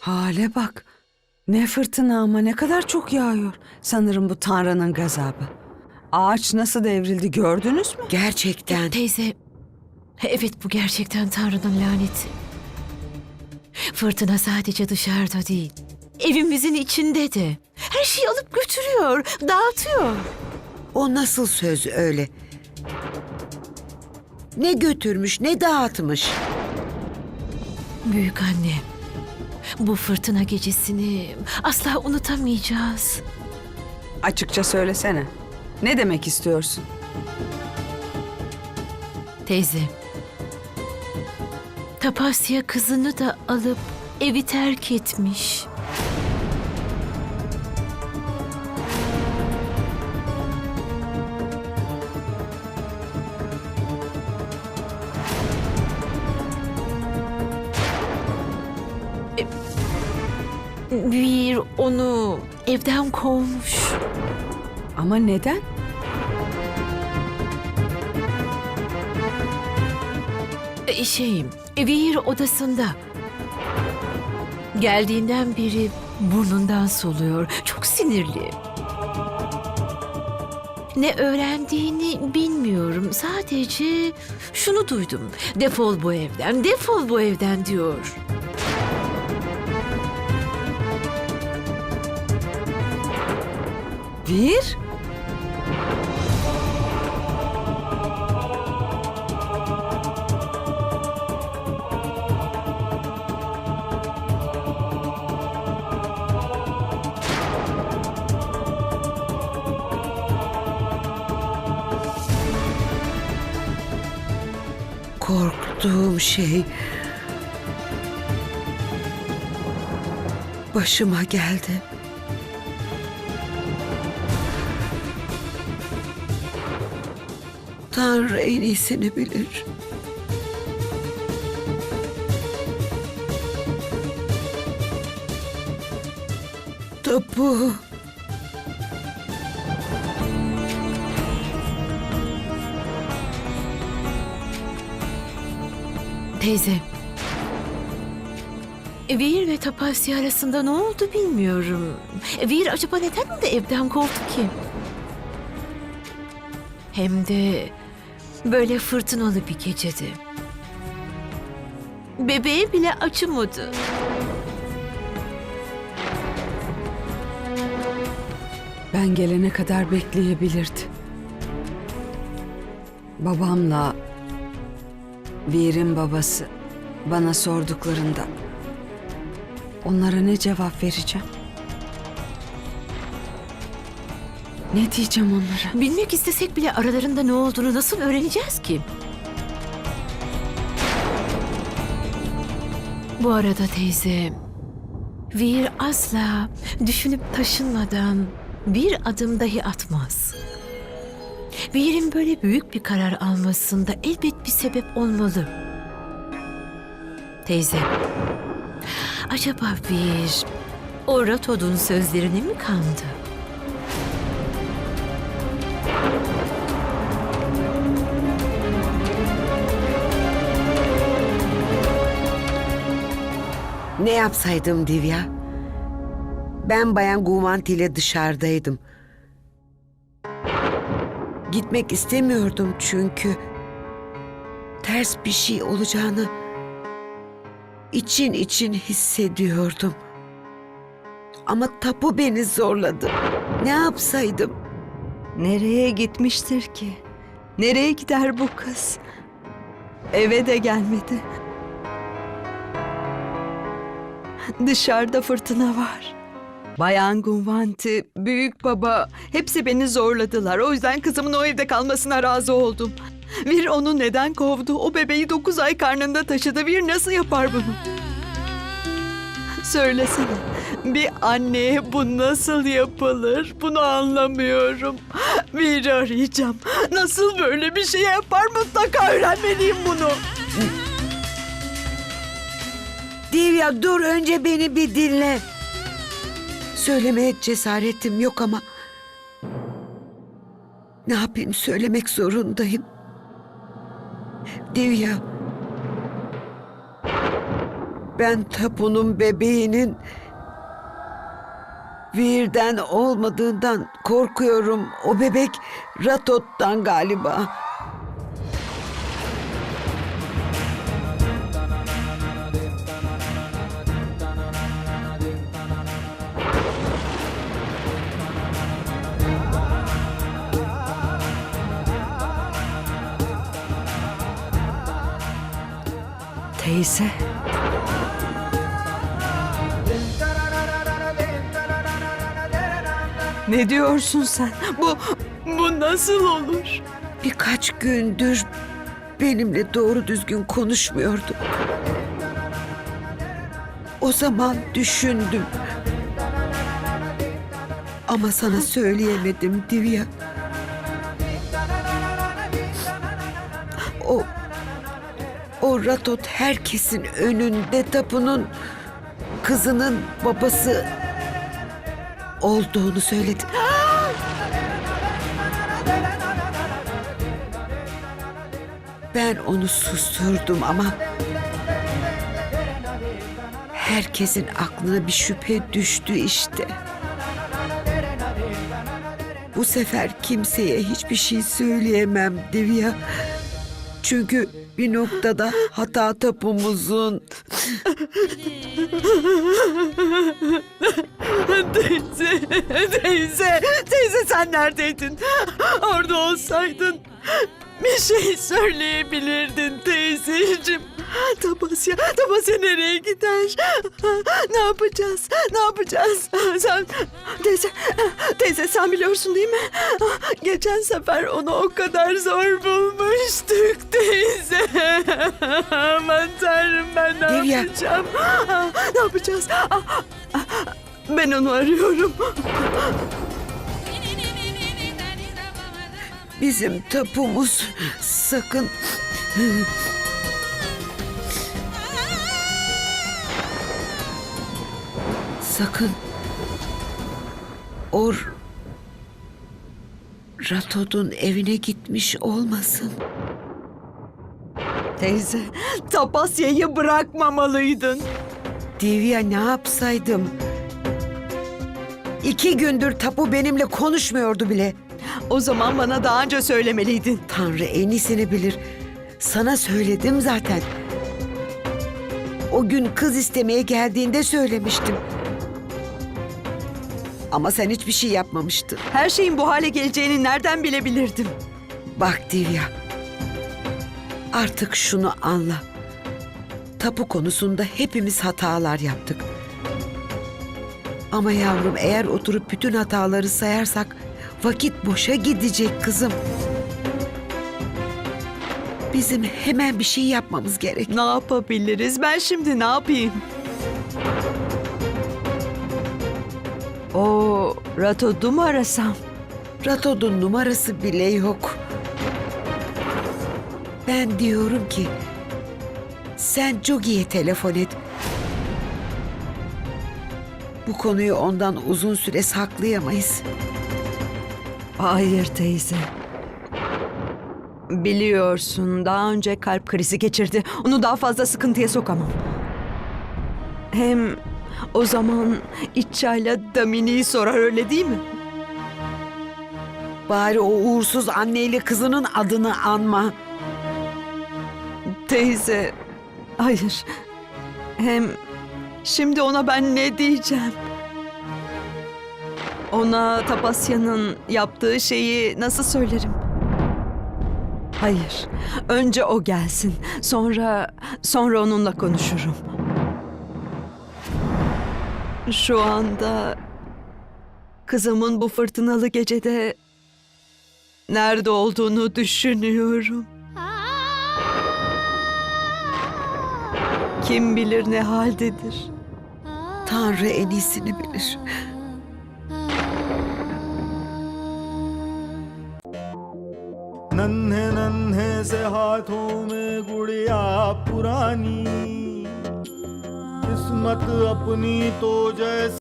Hale bak. Ne fırtına ama ne kadar çok yağıyor. Sanırım bu Tanrı'nın gazabı. Ağaç nasıl devrildi gördünüz mü? Gerçekten. Teyze, evet bu gerçekten Tanrı'nın laneti. Fırtına sadece dışarıda değil, evimizin içinde de. Her şeyi alıp götürüyor, dağıtıyor. O nasıl söz öyle? Ne götürmüş ne dağıtmış. Büyük anne, bu fırtına gecesini asla unutamayacağız. Açıkça söylesene. Ne demek istiyorsun? Teyze, Tapasya kızını da alıp evi terk etmiş. Bir onu evden kovmuş. Ama neden? E, Şey, Vir odasında. Geldiğinden beri burnundan soluyor. Çok sinirli. Ne öğrendiğini bilmiyorum. Sadece şunu duydum. Defol bu evden, defol bu evden diyor. Bir? Korktuğum şey başıma geldi. Tanrı en iyisini bilir. Tapu. Teyze. Vir ve Tapasya arasında ne oldu bilmiyorum. Vir acaba neden da evden kovdu ki? Hem de böyle fırtınalı bir gecede. Bebeğe bile acımadı. Ben gelene kadar bekleyebilirdi. Babamla Vir'in babası bana sorduklarında onlara ne cevap vereceğim? Ne diyeceğim onlara? Bilmek istesek bile aralarında ne olduğunu nasıl öğreneceğiz ki? Bu arada teyze, Vir asla düşünüp taşınmadan bir adım dahi atmaz. Vir'in böyle büyük bir karar almasında elbet bir sebep olmalı. Teyze, acaba Vir o Ratod'un sözlerine mi kandı? Ne yapsaydım Divya? Ben Bayan Gumanti ile dışarıdaydım. Gitmek istemiyordum çünkü ters bir şey olacağını için için hissediyordum. Ama tapu beni zorladı. Ne yapsaydım? Nereye gitmiştir ki? Nereye gider bu kız? Eve de gelmedi. Dışarıda fırtına var. Bayan Gunvanti, büyük baba hepsi beni zorladılar. O yüzden kızımın o evde kalmasına razı oldum. Vir onu neden kovdu? O bebeği dokuz ay karnında taşıdı. Vir nasıl yapar bunu? Söylesene. Bir anneye bu nasıl yapılır? Bunu anlamıyorum. Vir'i arayacağım. Nasıl böyle bir şey yapar? Mutlaka öğrenmeliyim bunu. Divya dur önce beni bir dinle. Söylemeye cesaretim yok ama ne yapayım söylemek zorundayım. Divya Ben tapunun bebeğinin Vir'den olmadığından korkuyorum. O bebek Ratot'tan galiba. Teyze. Ne diyorsun sen? Bu bu nasıl olur? Birkaç gündür benimle doğru düzgün konuşmuyordu. O zaman düşündüm. Ama sana söyleyemedim Divya. Ratot herkesin önünde tapunun kızının babası olduğunu söyledi. Ben onu susturdum ama herkesin aklına bir şüphe düştü işte. Bu sefer kimseye hiçbir şey söyleyemem Divya. Çünkü bir noktada hata tapumuzun Teyze, teyze, teyze sen neredeydin? Orada olsaydın bir şey söyleyebilirdin teyzeciğim. Tabasya, Tabasya nereye gider? Ne yapacağız? Ne yapacağız? Sen, teyze, teyze sen biliyorsun değil mi? Geçen sefer onu o kadar zor bulmuştuk teyze. Aman tanrım ben ne Devya. yapacağım? Ne yapacağız? Ben onu arıyorum. bizim tapumuz sakın sakın o Ratod'un evine gitmiş olmasın. Teyze, Tapasya'yı bırakmamalıydın. Divya ne yapsaydım? İki gündür tapu benimle konuşmuyordu bile. O zaman bana daha önce söylemeliydin. Tanrı en iyisini bilir. Sana söyledim zaten. O gün kız istemeye geldiğinde söylemiştim. Ama sen hiçbir şey yapmamıştın. Her şeyin bu hale geleceğini nereden bilebilirdim? Bak Divya. Artık şunu anla. Tapu konusunda hepimiz hatalar yaptık. Ama yavrum eğer oturup bütün hataları sayarsak vakit boşa gidecek kızım. Bizim hemen bir şey yapmamız gerek. Ne yapabiliriz? Ben şimdi ne yapayım? O Ratod'u mu arasam? Ratod'un numarası bile yok. Ben diyorum ki sen Jogi'ye telefon et. Bu konuyu ondan uzun süre saklayamayız. Hayır teyze. Biliyorsun daha önce kalp krizi geçirdi. Onu daha fazla sıkıntıya sokamam. Hem o zaman İtça'yla Damini'yi sorar öyle değil mi? Bari o uğursuz anneyle kızının adını anma. Teyze, hayır. Hem şimdi ona ben ne diyeceğim? Ona Tapasya'nın yaptığı şeyi nasıl söylerim? Hayır. Önce o gelsin. Sonra sonra onunla konuşurum. Şu anda kızımın bu fırtınalı gecede nerede olduğunu düşünüyorum. Kim bilir ne haldedir. Tanrı en iyisini bilir. नन्हे नन्हे से हाथों में गुड़िया पुरानी किस्मत अपनी तो जैसे